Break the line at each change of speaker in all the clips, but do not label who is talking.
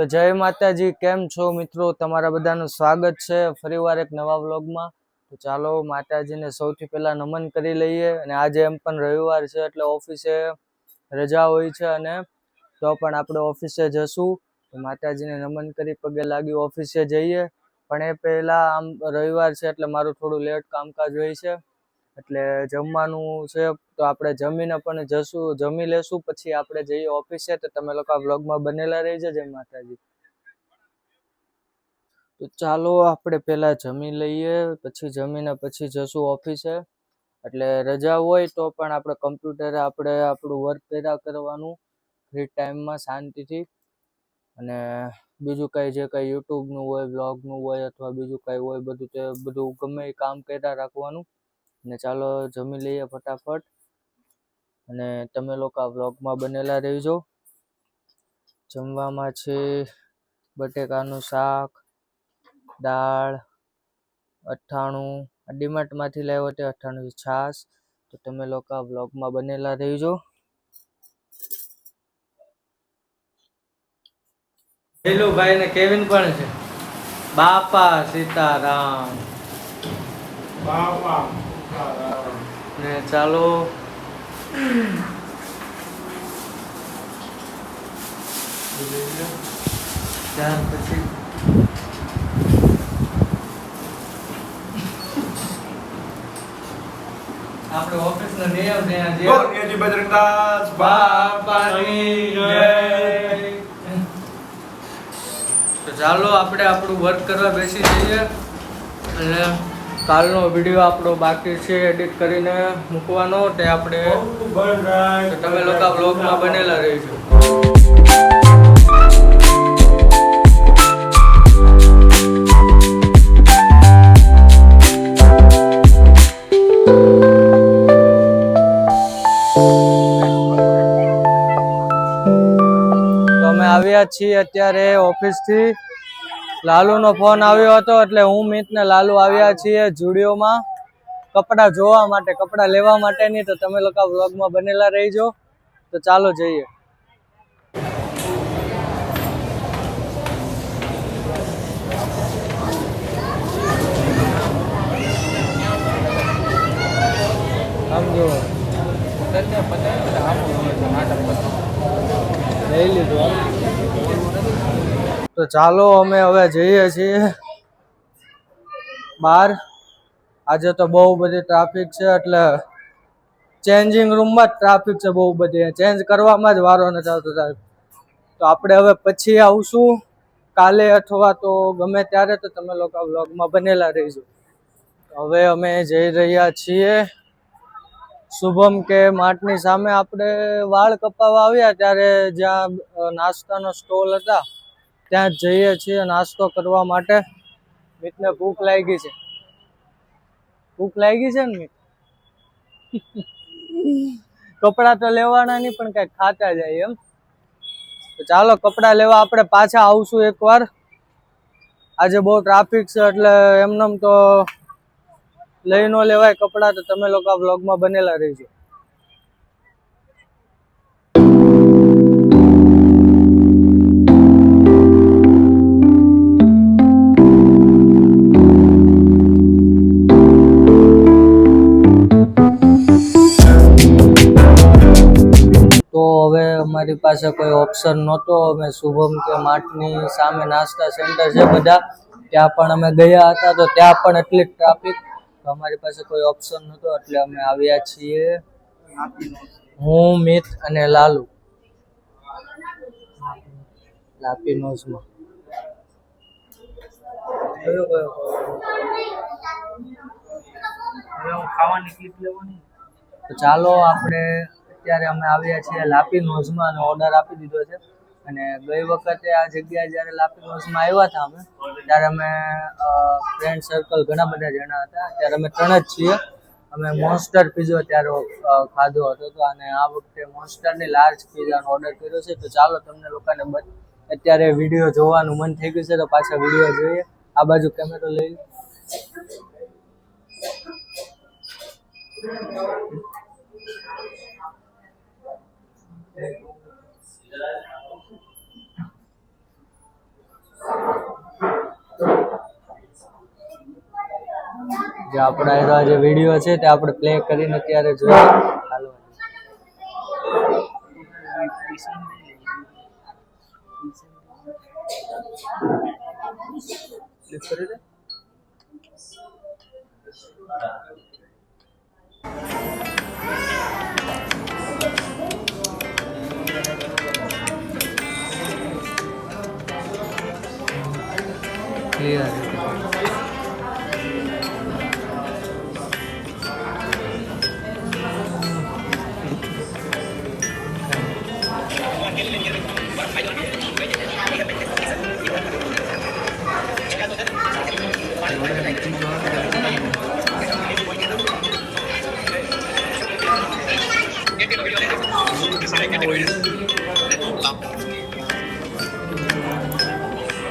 તો જય માતાજી, કેમ છો મિત્રો? તમારા બધાનું સ્વાગત છે ફરીવાર એક નવા વ્લોગમાં. તો ચાલો માતાજીને સૌથી પહેલાં નમન કરી લઈએ અને આજે એમ પણ રવિવાર છે એટલે ઓફિસે રજા હોય છે અને તો પણ આપણે ઓફિસે જશું. તો માતાજીને નમન કરી પગે લાગી ઓફિસે જઈએ. પણ એ પહેલાં આમ રવિવાર છે એટલે મારું થોડું લેટ કામકાજ હોય છે. એટલે જમવાનું છે તો આપણે જમીને પણ જશું, જમી લેશું, પછી આપણે જઈએ ઓફિસે તો તમે લોકો આ વ્લોગમાં બનેલા રહી જજે માતાજી. તો ચાલો આપણે પહેલાં જમી લઈએ, પછી જમીને પછી જશું ઓફિસે. એટલે રજા હોય તો પણ આપણે કમ્પ્યુટરે આપણે આપણું વર્ક પેદા કરવાનું ફ્રી ટાઈમમાં શાંતિથી. અને બીજું કંઈ જે કંઈ યુટ્યુબનું હોય બ્લોગનું હોય, અથવા બીજું કંઈ હોય, બધું તે બધું ગમે એ કામ કર્યા રાખવાનું. અને ચાલો જમી લઈએ ફટાફટ. અને તમે લોકો આ વ્લોગમાં બનેલા રહેજો. જમવામાં છે બટેકાનું શાક દાળ અઠ્ઠાણું આ ડીમાર્ટમાંથી લાવ્યો તે અઠ્ઠાણું છાશ. તો તમે લોકો આ વ્લોગમાં બનેલા રહેજો. ભાઈ ને કેવિન પણ છે. બાપા સીતારામ.
બાપા.
ને ચાલો. ત્યાર પછી. આપણે ઓફિસ નો નિયમ છે જે
બોલ બજરંગદાસ
બાપાની જય. તો ચાલો આપણે આપણું વર્ક કરવા બેસી જઈએ. અને કાલનો વીડિયો આપણો બાકી છે એડિટ કરીને મૂકવાનો. તે આપણે તમે લોકો બ્લોગમાં બનેલા રહીશું. આવ્યા છીએ અત્યારે ઓફિસથી. લાલુનો ફોન આવ્યો હતો એટલે હું, મિત ને લાલુ આવ્યા છીએ જુડિયોમાં. કપડાં જોવા માટે, કપડાં લેવા માટે નહીં તો તમે લોકો વ્લોગમાં બનેલા રહીજો. તો ચાલો જઈએ. લઈ લીધું તો ચાલો અમે હવે જઈએ છીએ બહાર. આજે તો બહુ બધી ટ્રાફિક છે એટલે ચેન્જિંગ રૂમમાં જ ટ્રાફિક છે બહુ બધી. ચેન્જ કરવામાં જ વારો નથી આવતો સાહેબ તો આપણે હવે પછી આવશું. કાલે અથવા તો ગમે ત્યારે તો તમે લોકો વ્લોગમાં બનેલા રહીજો હવે અમે જઈ રહ્યા છીએ. શુભમ કે માટની સામે આપણે વાળ કપાવવા આવ્યા ત્યારે જ્યાં નાસ્તાનો સ્ટોલ હતા. ત્યાં જ જઈએ છીએ નાસ્તો કરવા માટે. મિતને ભૂખ લાગી છે. ભૂખ લાગી છે ને મિત? કપડાં તો લેવાના નહીં, પણ કઈ ખાતા જાય એમ. તો ચાલો કપડાં લેવા આપણે પાછા આવશું એકવાર. આજે બહુ ટ્રાફિક છે એટલે એમનેમ તો લઈ ન લેવાય કપડાં, તો તમે લોકો આ વ્લોગમાં બનેલા રહીજો. અમારી પાસે કોઈ ઓપ્શન નહોતો. અમે શુભમ કે માટની સામે નાસ્તા સેન્ટર છે બધા. ત્યાં પણ અમે ગયા હતા તો ત્યાં પણ એટલી ટ્રાફિક તો અમારી પાસે કોઈ ઓપ્શન નહોતો એટલે અમે આવ્યા છીએ. હું મિત અને લાલુ. લાપીનોઝમાં કયો કયો
ખાવાની ક્લિપ લેવાની.
તો ચાલો આપણે અત્યારે અમે આવ્યા છીએ લાપી નોઝમાં ઓર્ડર આપી દીધો છે. અને ગઈ વખતે આ જગ્યાએ જ્યારે લાપી નોઝમાં આવ્યા હતા અમે, ત્યારે અમે ફ્રેન્ડ સર્કલ ઘણા બધા જણા હતા. ત્યારે અમે ત્રણ જ છીએ. અમે મોન્સ્ટર પીઝો ત્યારે ખાધો હતો તો અને આ વખતે મોન્સ્ટરની લાર્જ પીઝાનો ઓર્ડર કર્યો છે. તો ચાલો તમને લોકોને અત્યારે વીડિયો જોવાનું મન થઈ ગયું છે તો પાછા વીડિયો જોઈએ. આ બાજુ કેમેરો લઈ. જે આપણા જે વીડિયો છે તે આપણે પ્લે કરીને ત્યારે જોઈએ. હાલો.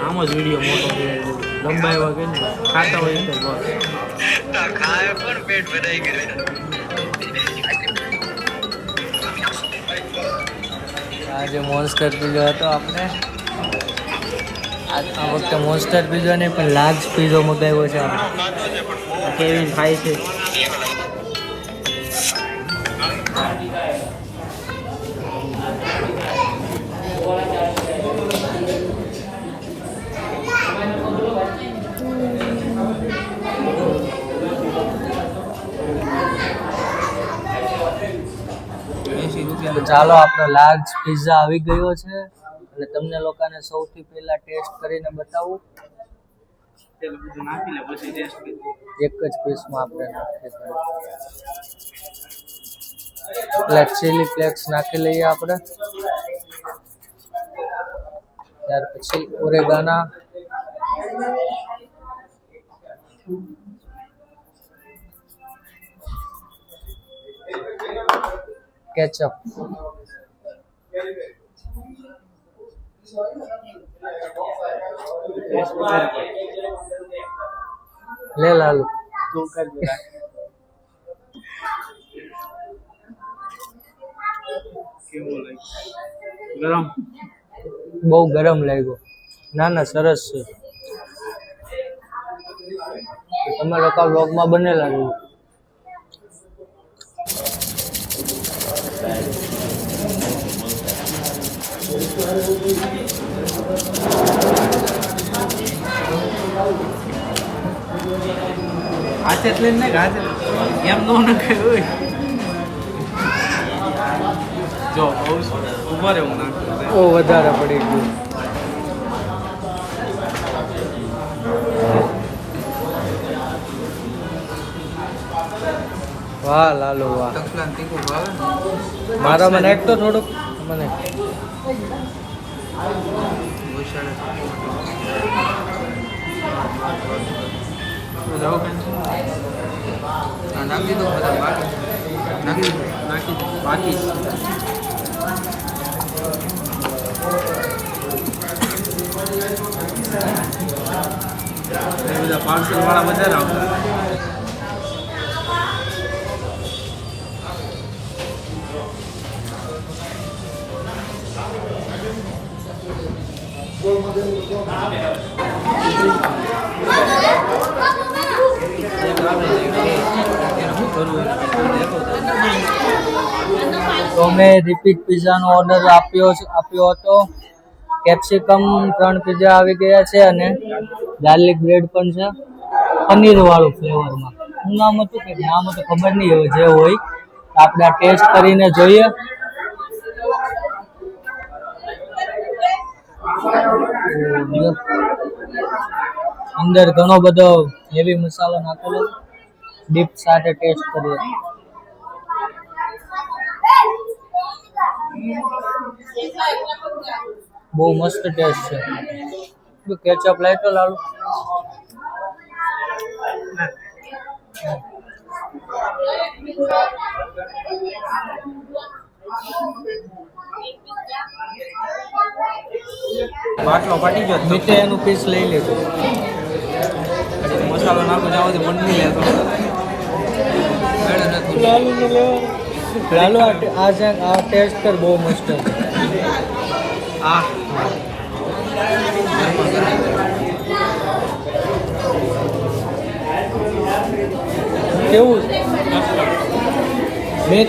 આમ જ વીડિયો મોટો છે લંબાઈ એવા કે ને ખાતા હોય તો બસ.
આ જે મોન્સ્ટર પીઝો હતો આપણે આ વખતે મોન્સ્ટર પીઝો નહીં પણ લાર્જ પીઝો મગાવ્યો છે આપણે
કેવી થાય છે?
તો ચાલો આપણો લાર્જ પીઝા આવી ગયો છે. અને તમને લોકોને સૌથી પહેલા ટેસ્ટ કરીને બતાવું. એક જ પીસમાં આપણે નાખીએ એટલે ચીલી ફ્લેક્સ નાખી લઈએ આપણે. ત્યાર પછી ઓરેગાના કેચઅપ લે લાલુ. બહુ ગરમ લાગ્યો. ના ના, સરસ છે. તમારા કા વ્લોગમાં બનેલા રહ્યો
હાથે લઈને હાથે એમ નો નખાય હોય. જો બહુ ઊભા
ઓ વધારે પડી ગયું. વાહ લાલુ વાહ.
ને?
મારા મને એક તો થોડુંક મને.
નાખી દો બધા બાકી નાખી દો નાખી દો બાકી એ બધા પાર્સલ વાળા વધારે આવતા
તો મેં રિપીટ પિઝાનો ઓર્ડર આપ્યો આપ્યો હતો. કેપ્સિકમ ત્રણ પિઝા આવી ગયા છે અને ગાર્લિક બ્રેડ પણ છે. પનીર વાળું ફ્લેવરમાં શું નામ હતું કે નામ હતું ખબર નહીં હવે જે હોય. આપણે ટેસ્ટ કરીને જોઈએ. અંદર ઘણો બધો હેવી મસાલો નાખેલો. ડીપ સાથે ટેસ્ટ કરીએ. બહુ મસ્ત ટેસ્ટ છે. કેચઅપ લાય તો લાલુ
બાટલો ફાટી ગયો
મીઠે એનું પીસ લઈ લીધું
મસાલો નાખો જાવ તો નહીં લેતો
લાલુ આ ટે- આ ટેસ્ટ કર બહુ મસ્ત
આ.
કેવું? મેં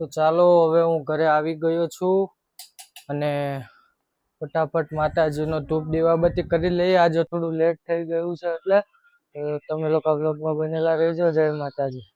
તો ચાલો હવે હું ઘરે આવી ગયો છું અને ફટાફટ માતાજીનો ધૂપ દીવાબત્તી કરી લઈએ. આજે થોડું લેટ થઈ ગયું છે એટલે તમે લોકો બ્લોગમાં બનેલા રહેજો. જય માતાજી.